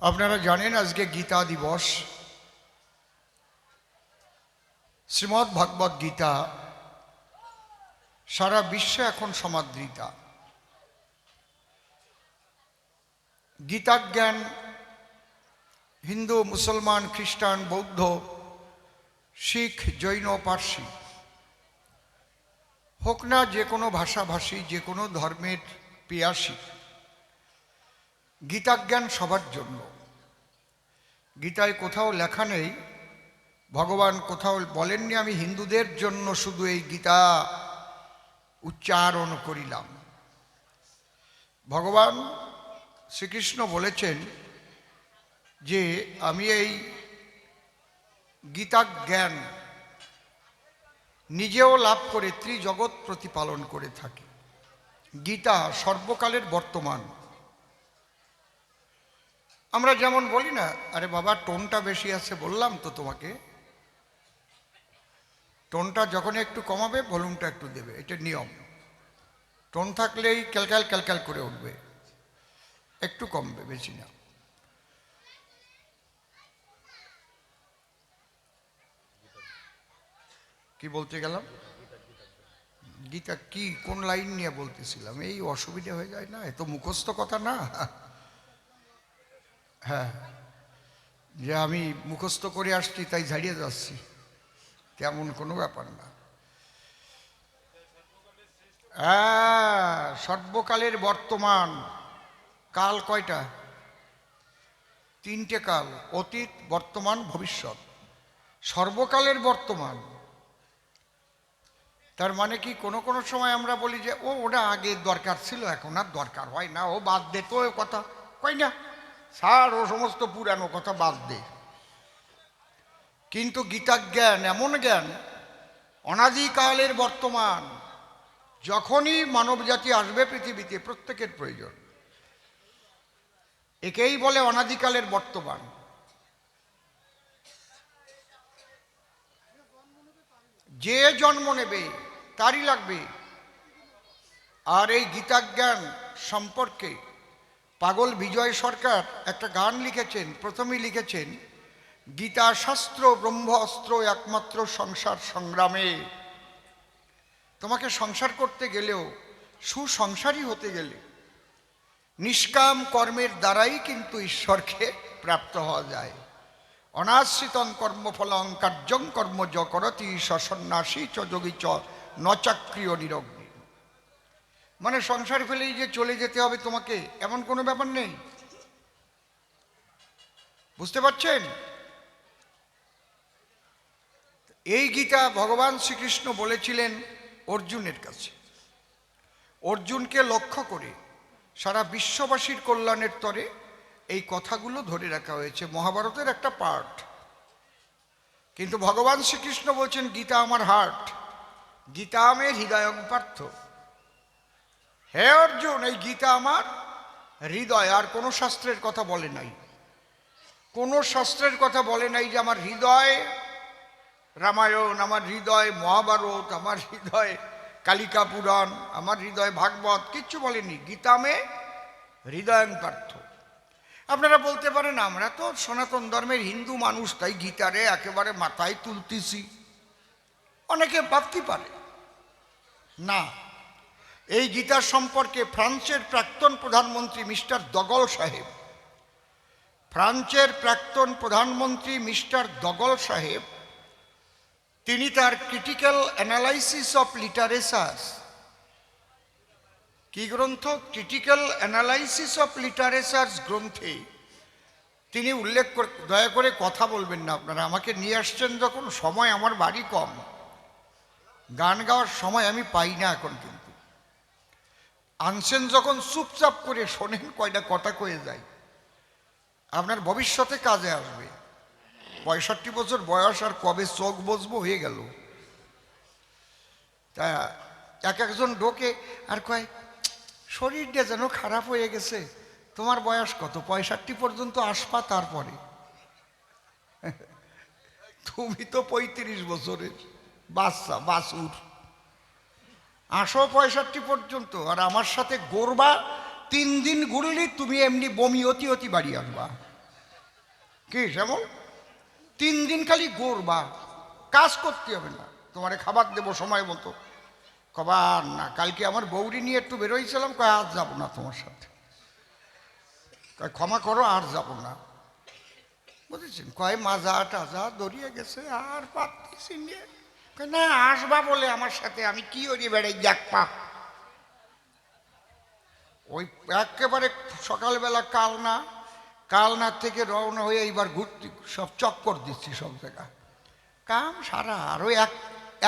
আপনারা জানেন আজকে গীতা দিবস। শ্রীমদ্ ভাগবত গীতা সারা বিশ্বে এখন সমাদৃতা। গীতাজ্ঞান, হিন্দু, মুসলমান, খ্রিস্টান, বৌদ্ধ, শিখ, জৈন, পার্সি। হোক না যে কোনো ভাষাভাষী, যে কোনো ধর্মের পিয়াসী। গীতাজ্ঞান সবার জন্য। গীতায় কোথাও লেখা নেই, ভগবান কোথাও বলেননি আমি হিন্দুদের জন্য শুধু এই গীতা উচ্চারণ করিলাম। ভগবান শ্রীকৃষ্ণ বলেছেন যে আমি এই গীতা জ্ঞান নিজেও লাভ করে ত্রিজগৎ প্রতিপালন করে থাকি। গীতা সর্বকালের বর্তমান। আমরা যেমন বলি না, আরে বাবা, টোনটা বেশি আছে বললাম তো তোমাকে। টোনটা যখন একটু কমাবে, ভলিউমটা একটু দেবে, এটা নিয়ম। টোন থাকলেই ক্যালক্যাল ক্যালক্যাল করে উঠবে। একটু কমবে, বেশি না। কি বলতে গেলাম? গীতা কি, কোন লাইন নিয়ে বলতেছিলাম? এই অসুবিধা হয়ে যায় না, এত মুখস্থ কথা না। হ্যাঁ। যে আমি মুখস্থ করে আসছি, তাই ঝাড়িয়ে যাচ্ছি। তেমন কোনো ব্যাপার না। হ্যাঁ সর্বকালের বর্তমান। কাল কয়টা? তিনটে কাল, অতীত, বর্তমান, ভবিষ্যৎ। সর্বকালের বর্তমান। তার মানে কি, কোনো কোনো সময় আমরা বলি যে, ও, ওটা আগে দরকার ছিল, এখন আর দরকার হয় না। ও বাদ দে তো কথা। কই না? সার ও সমস্ত পুরানো কথা বাদ দে। কিন্তু গীতা জ্ঞান এমন জ্ঞান, অনাদিকালের বর্তমান, যখনই মানবজাতি আসবে পৃথিবীতে, প্রত্যেকের প্রয়োজন। একেই বলে অনাদিকালের বর্তমান। যে জন্ম নেবে, তারই লাগবে। আর এই গীতাজ্ঞান সম্পর্কে পাগল বিজয় সরকার একটা গান লিখেছেন, প্রথমেই লিখেছেন, গীতা শাস্ত্র ব্রহ্ম অস্ত্র একমাত্র সংসার সংগ্রামে। তোমাকে সংসার করতে গেলেও, সুসংসারী হতে গেলে, নিষ্কাম কর্মের দ্বারাই কিন্তু ঈশ্বরকে প্রাপ্ত হওয়া যায়। অনাশ্রিতং কর্মফলং কার্যং কর্ম য করতি সন্ন্যাসী চ যোগী চ নচাক্রিয় নিরগ্নি মানে সংসার ফেলেই যে চলে যেতে হবে তোমাকে, এমন কোনো ব্যাপার নেই। বুঝতে পারছেন? এই গীতা ভগবান শ্রীকৃষ্ণ বলেছিলেন অর্জুনের কাছে। অর্জুনকে লক্ষ্য করে সারা বিশ্ববাসীর কল্যাণের তরে এই কথাগুলো ধরে রাখা হয়েছে, মহাভারতের একটা পার্ট কিন্তু ভগবান শ্রীকৃষ্ণ বলছেন, গীতা আমার হার্ট, গীতা আমের হৃদয়ং পার্থ। হে অর্জুন, এই গীতা আমার হৃদয়, আর কোনো শাস্ত্রের কথা বলে নাই। কোনো শাস্ত্রের কথা বলে নাই যে আমার হৃদয় রামায়ণ, আমার হৃদয় মহাভারত, আমার হৃদয় কালিকা পুরাণ, আমার হৃদয় ভাগবত, কিচ্ছু বলেনি। গীতামে হৃদয়ং পার্থ। আপনারা বলতে পারেন, আমরা তো সনাতন ধর্মের হিন্দু মানুষ, তাই গীতারে একেবারে মাথায় তুলতেছি। অনেকে ভাবতে পারে, না এই গীতার সম্পর্কে ফ্রান্সের প্রাক্তন প্রধানমন্ত্রী মিস্টার দগল সাহেব। ফ্রান্সের প্রাক্তন প্রধানমন্ত্রী মিস্টার দগল সাহেব, তিনি তার ক্রিটিক্যাল অ্যানালাইসিস অফ লিটারেচার্স কি গ্রন্থ? ক্রিটিক্যাল অ্যানালাইসিস অফ লিটারেচার্স গ্রন্থে। তিনি উল্লেখ দয়া করে কথা বলবেন না আপনারা, আমাকে নিয়ে আসছেন যখন, সময় আমার বাড়ি কম। গান গাওয়ার সময় আমি পাই না এখন কিন্তু। আনছেন যখন চুপচাপ করে, শোনেন কয়টা কটা কয়ে যায়। আপনার ভবিষ্যতে কাজে আসবে। পঁয়ষট্টি বছর বয়স আর কবে চোখ বসবো হয়ে গেল। তা এক একজন ঢোকে আর কয়, শরীরটা যেন খারাপ হয়ে গেছে, তোমার বয়স কত? পঁয়ষট্টি পর্যন্ত আসবা তারপরে। তুমি তো পঁয়ত্রিশ বছরের বাচ্চা বাসুর আসো পঁয়ষট্টি পর্যন্ত। আর আমার সাথে গড়বা, তিন দিন ঘুরলি, তুমি এমনি বমি অতি অতি বাড়ি আসবা কি যেমন তিন দিন খালি গোরবা কাজ করতে হবে না। তোমারে খাবার দেবো সময় মতো। কবার না, কালকে আমার বৌরি নিয়ে একটু বেরোইছিলাম, কয় আর যাব না তোমার সাথে। ক্ষমা করো, আর যাব না। বুঝেছেন? কয় মাজা টাজা দড়িয়ে গেছে, আর পাচ্ছি নিয়ে না আসবা বলে আমার সাথে, আমি কি ওরি বেড়াই পা। ওই একেবারে সকালবেলা কালনা কালনার থেকে রওনা হয়ে এইবার ঘুরতে, সব চক্কর দিচ্ছি সব জায়গায় কাম সারা, আরও এক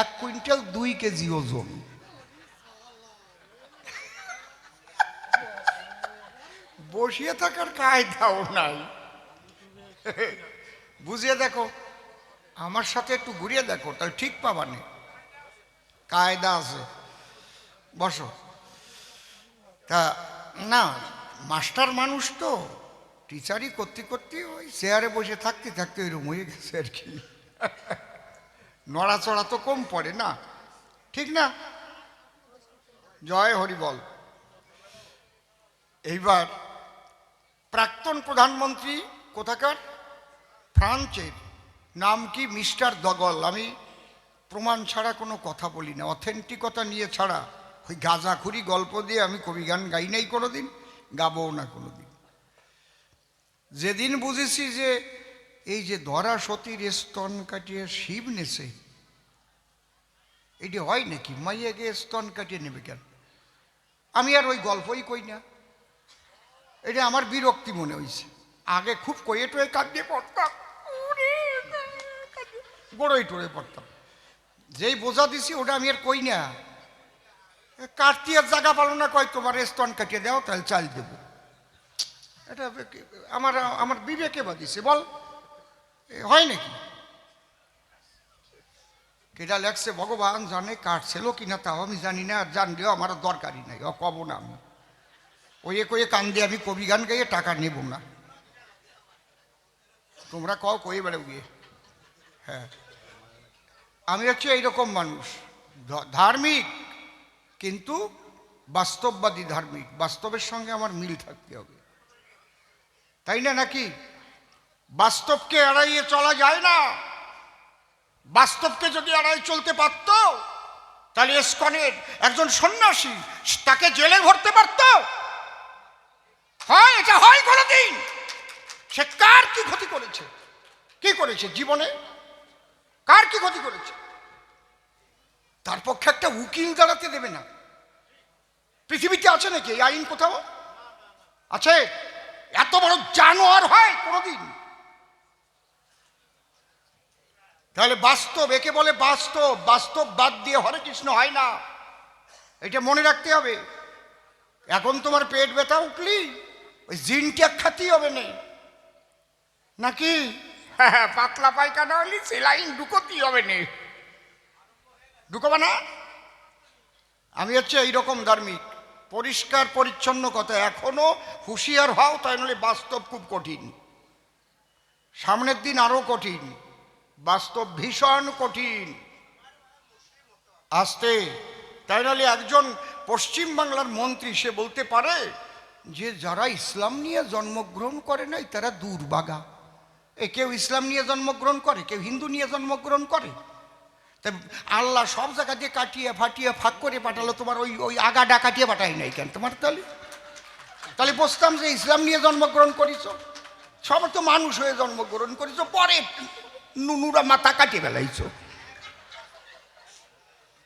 এক কুইন্টাল দুই কেজি ওজন। বসিয়ে থাকার কায়দাও নাই। বুঝিয়ে দেখো আমার সাথে একটু ঘুরিয়ে দেখো, তাহলে ঠিক পাবা পাবানি কায়দা আছে। বসো। তা, না, মাস্টার মানুষ তো, টিচারই করতে করতে ওই চেয়ারে বসে থাকতে থাকতে ওই রুম হয়ে গেছে আর কি। নড়াচড়া তো কম পড়ে, না? ঠিক না? জয় হরি বল। এইবার প্রাক্তন প্রধানমন্ত্রী কোথাকার? ফ্রান্সের। নাম কি? Mister de Gaulle. আমি প্রমাণ ছাড়া কোনো কথা বলি না। অথেন্টিকতা নিয়ে ছাড়া ওই গাঁজাখুরি গল্প দিয়ে আমি কবি গান গাই নাই কোনো দিন গাবও না কোনো দিন যেদিন বুঝেছি যে এই যে ধরা সতীর স্তন কাটিয়ে শিব নেছে, এটি হয় নাকি? মাইয়াকে স্তন কাটিয়ে নেবে কেন? আমি আর ওই গল্পই কই না। এটা আমার বিরক্তি মনে হয়েছে আগে খুব কয়ে টয়ে কাঁদিয়ে পড়তাম। গোড়ই টোড়ে পড়তাম। যেই বোঝা দিছি, ওটা আমি আর কই না। কাটতি আর জায়গা পালো না, কয় তোমার স্তন কাটিয়ে দাও, তাহলে চাল দেবো। এটা আমার আমার বিবেকে বাদিছে বল। হয় নাকি? কেটা লেখছে, ভগবান জানে কাটছিল কিনা, তাও আমি জানি না, আর জানলেও আমার দরকারই নাই ও কব না আমি। ওয়ে কয়ে কান্দে আমি, কবি গান গাইয়ে টাকা নেব না। তোমরা কও, কয়ে বেড়ে গিয়ে। হ্যাঁ। আমি হচ্ছে এইরকম মানুষ। ধার্মিক, কিন্তু বাস্তববাদী ধার্মিক। বাস্তবের সঙ্গে আমার মিল থাকতে হবে। তাই না নাকি? বাস্তবকে এড়াইয়ে চলা যায় না। বাস্তবকে যদি এড়াই চলতে পারত, তাহলে এসকনের একজন সন্ন্যাসী তাকে জেলে ভরতে পারত। হয়, এটা হয় কোনোদিন? সে কার কি ক্ষতি করেছে? কি করেছে জীবনে? কার কি ক্ষতি করেছে? তার পক্ষে একটা উকিল দাঁড়াতে দেবে না। পৃথিবীতে আছে নাকি এই আইন কোথাও? আছে? এত বড় জানোয়ার হয় কোনোদিন? তাহলে বাস্তব, একে বলে বাস্তব বাস্তব বাদ দিয়ে হরে কৃষ্ণ হয় না। এটা মনে রাখতে হবে। এখন তোমার পেট ব্যথা উঠলি ওই জিনটা খাতেই হবে না। নাকি? হ্যাঁ পাতলা পায়খানা হলি সেলাইন ঢুকোতেই হবে না। ঢুকোবে না? আমি হচ্ছে এইরকম ধার্মিক পরিষ্কার, পরিচ্ছন্ন কথা। এখনও হুঁশিয়ার হও, তাই নাহলে বাস্তব খুব কঠিন। সামনের দিন আরও কঠিন। বাস্তব ভীষণ কঠিন। আসতে। তাই নাহলে একজন পশ্চিম বাংলার মন্ত্রী, সে বলতে পারে যে, যারা ইসলাম নিয়ে জন্মগ্রহণ করে নাই, তারা দুর্বাগা। কেউ ইসলাম নিয়ে জন্মগ্রহণ করে, কেউ হিন্দু নিয়ে জন্মগ্রহণ করে। তা আল্লাহ সব জায়গা দিয়ে কাটিয়ে ফাটিয়ে ফাঁক করে পাঠালো, তোমার ওই ওই আগাডা কাটিয়ে পাঠাই নাই কেন তোমার তাহলে? তাহলে বসতাম যে ইসলাম নিয়ে জন্মগ্রহণ করিস। সব তো মানুষ হয়ে জন্মগ্রহণ করিস, পরে নুনুরা মাথা কাটিয়ে বেলাইছ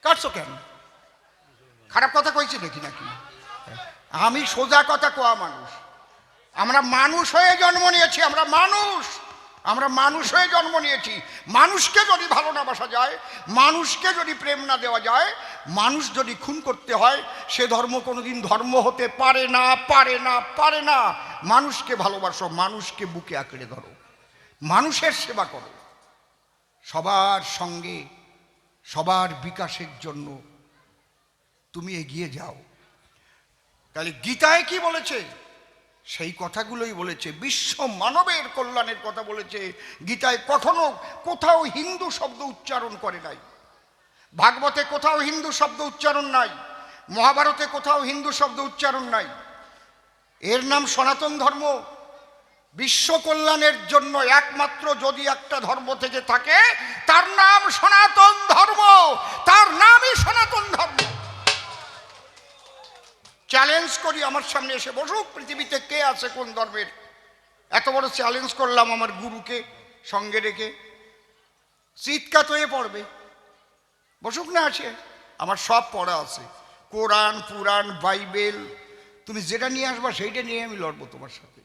কাটছো কেন? খারাপ কথা কইছি নাকি নাকি? আমি সোজা কথা কোয়া মানুষ। আমরা মানুষ হয়ে জন্ম নিয়েছি, আমরা মানুষ। আমরা মানুষ হয়ে জন্ম নিয়েছি। মানুষকে যদি ভালো না বাসা যায়, মানুষকে যদি প্রেম না দেওয়া যায়, মানুষ যদি খুন করতে হয়, সে ধর্ম কোনোদিন ধর্ম হতে পারে না পারে না পারে না। মানুষকে ভালোবাসো, মানুষকে বুকে আঁকড়ে ধরো। মানুষের সেবা করো। সবার সঙ্গে, সবার বিকাশের জন্য তুমি এগিয়ে যাও। তাহলে গীতায় কি বলেছে? সেই কথাগুলোই বলেছে, বিশ্ব মানবের কল্যাণের কথা বলেছে। গীতায় কখনো কোথাও হিন্দু শব্দ উচ্চারণ করে নাই। ভাগবতে কোথাও হিন্দু শব্দ উচ্চারণ নাই। মহাভারতে কোথাও হিন্দু শব্দ উচ্চারণ নাই। এর নাম সনাতন ধর্ম। বিশ্ব কল্যাণের জন্য একমাত্র যদি একটা ধর্ম থেকে থাকে, তার নাম সনাতন ধর্ম। তার নামই সনাতন ধর্ম। চ্যালেঞ্জ করি আমার সামনে এসে বসুক, পৃথিবীতে কে আছে কোন ধর্মের? এত বড় চ্যালেঞ্জ করলাম আমার গুরুকে সঙ্গে রেখে। চিৎকাত হয়ে পড়বে। বসুক না আছে আমার সব পড়া আছে। কোরআন পুরাণ বাইবেল, তুমি যেটা নিয়ে আসবা সেইটা নিয়ে আমি লড়বো তোমার সাথে।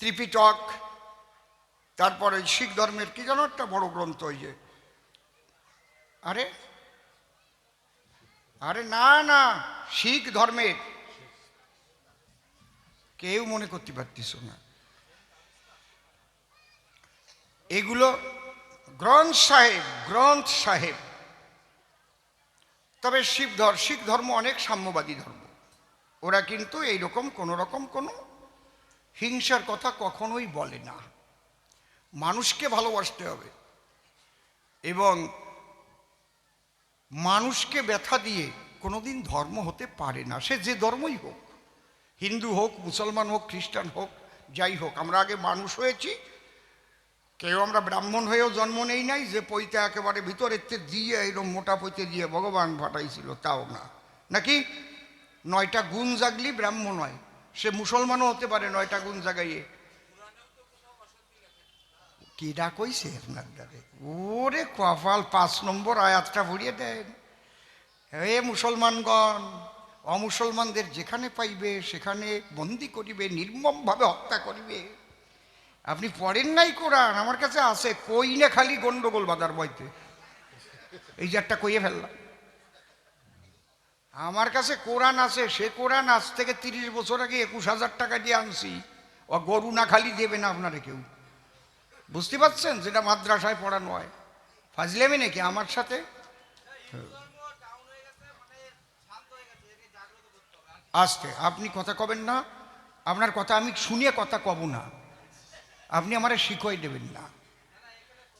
ত্রিপিটক, তারপরে শিখ ধর্মের কি যেন একটা বড় গ্রন্থ ওই যে। আরে আরে না না, শিখ ধর্মের। কেউ মনে করতে পারতিস না। এগুলো গ্রন্থ সাহেব গ্রন্থ সাহেব। তবে শিব ধর, শিখ ধর্ম অনেক সাম্যবাদী ধর্ম। ওরা কিন্তু এইরকম কোনো রকম কোনো হিংসার কথা কখনোই বলে না। মানুষকে ভালোবাসতে হবে। এবং মানুষকে ব্যথা দিয়ে কোনোদিন ধর্ম হতে পারে না। সে যে ধর্মই হোক, হিন্দু হোক, মুসলমান হোক, খ্রিস্টান হোক, যাই হোক, আমরা আগে মানুষ হয়েছি। কেউ আমরা ব্রাহ্মণ হয়েও জন্ম নেই নাই, যে পৈতে একেবারে ভিতরের দিয়ে এরকম মোটা পৈতে দিয়ে ভগবান ফাটাইছিল তাও না। নাকি? নয়টা গুণ জাগলি ব্রাহ্মণ হয় সে মুসলমানও হতে পারে নয়টা গুণ জাগাইয়ে। কিরা কইছে আপনার দ্বারে ওরে কপাল, পাঁচ নম্বর আয়াতটা ভরিয়ে দেন। হে মুসলমানগণ, অমুসলমানদের যেখানে পাইবে, সেখানে বন্দি করিবে, নির্মমভাবে হত্যা করিবে। আপনি পড়েন নাই কোরআন? আমার কাছে আছে, কই না খালি গন্ডগোল বাজার বইতে এই যে একটা কইয়ে ফেললাম। আমার কাছে কোরআন আছে, সে কোরআন আজ থেকে তিরিশ বছর আগে একুশ হাজার টাকা দিয়ে আনছি। ও গরু না খালি দেবে না আপনারা কেউ। বুঝতে পারছেন? যেটা মাদ্রাসায় পড়ানো হয়। ফাজলেমি নাকি আমার সাথে? আসতে, আপনি কথা কবেন না। আপনার কথা আমি শুনিয়ে কথা কব না। আপনি আমারে শিখই দেবেন না।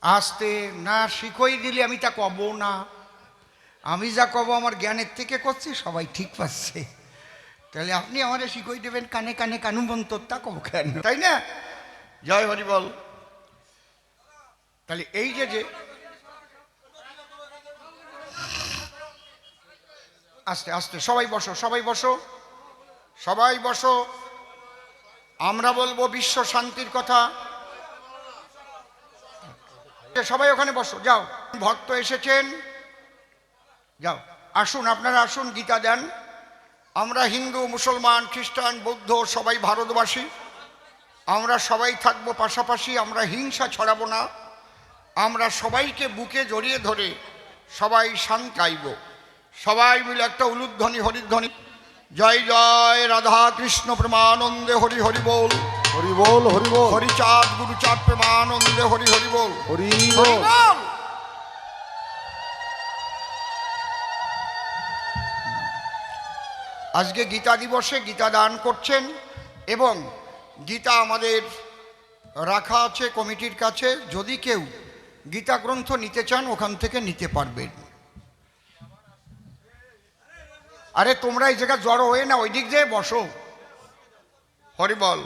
আসতে, না শিখই দিলে আমি তা কব না। আমি যা কব আমার জ্ঞানের থেকে করছি, সবাই ঠিক পাচ্ছে। তাহলে আপনি আমারে শিখই দেবেন, কানে কানে কানু মন্তরটা কব কেন? তাই না? জয় হরি বল। তাহলে এই যে যে আস্তে আস্তে, সবাই বসো সবাই বসো সবাই বসো। আমরা বলব বিশ্ব শান্তির কথা। সবাই ওখানে বসো, যাও। ভক্ত এসেছেন। যাও, আসুন, আপনারা আসুন, গীতা দেন। আমরা হিন্দু, মুসলমান, খ্রিস্টান, বৌদ্ধ, সবাই ভারতবাসী। আমরা সবাই থাকব পাশাপাশি, আমরা হিংসা ছড়াবো না। আমরা সবাইকে বুকে জড়িয়ে ধরে সবাই শান্ত গাইব সবাই মিলে একটা উলুধ্বনি হরিধ্বনি। জয় জয় রাধা কৃষ্ণ প্রেমানন্দে হরি হরি বল। হরি বল হরি বল। হরিচাঁদ গুরুচাঁদ প্রেমানন্দে হরি হরি বল। হরি বল! আজকে গীতা দিবসে গীতা দান করছেন এবং গীতা আমাদের রাখা আছে কমিটির কাছে। যদি কেউ গীতা গ্রন্থ নিতে চান, ওখান থেকে নিতে পারবেন। আরে তোমরা এই জায়গায় জড়ো হয়ে না ওই দিক দিয়ে বসো। হরি বল।